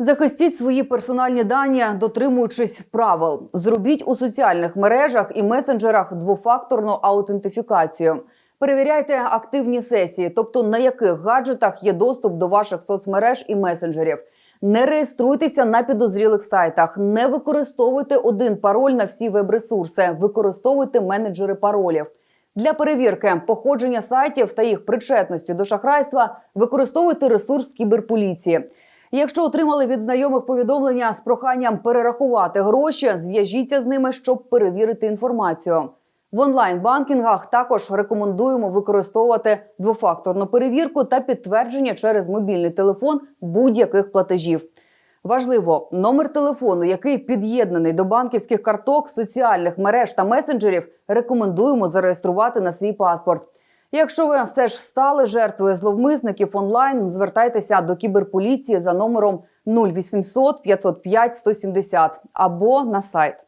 Захистіть свої персональні дані, дотримуючись правил. Зробіть у соціальних мережах і месенджерах двофакторну аутентифікацію. Перевіряйте активні сесії, тобто на яких гаджетах є доступ до ваших соцмереж і месенджерів. Не реєструйтеся на підозрілих сайтах, не використовуйте один пароль на всі веб-ресурси, використовуйте менеджери паролів. Для перевірки походження сайтів та їх причетності до шахрайства використовуйте ресурс кіберполіції. Якщо отримали від знайомих повідомлення з проханням перерахувати гроші, зв'яжіться з ними, щоб перевірити інформацію. В онлайн-банкінгах також рекомендуємо використовувати двофакторну перевірку та підтвердження через мобільний телефон будь-яких платежів. Важливо, номер телефону, який під'єднаний до банківських карток, соціальних мереж та месенджерів, рекомендуємо зареєструвати на свій паспорт. Якщо ви все ж стали жертвою зловмисників онлайн, звертайтеся до кіберполіції за номером 0800 505 170 або на сайт.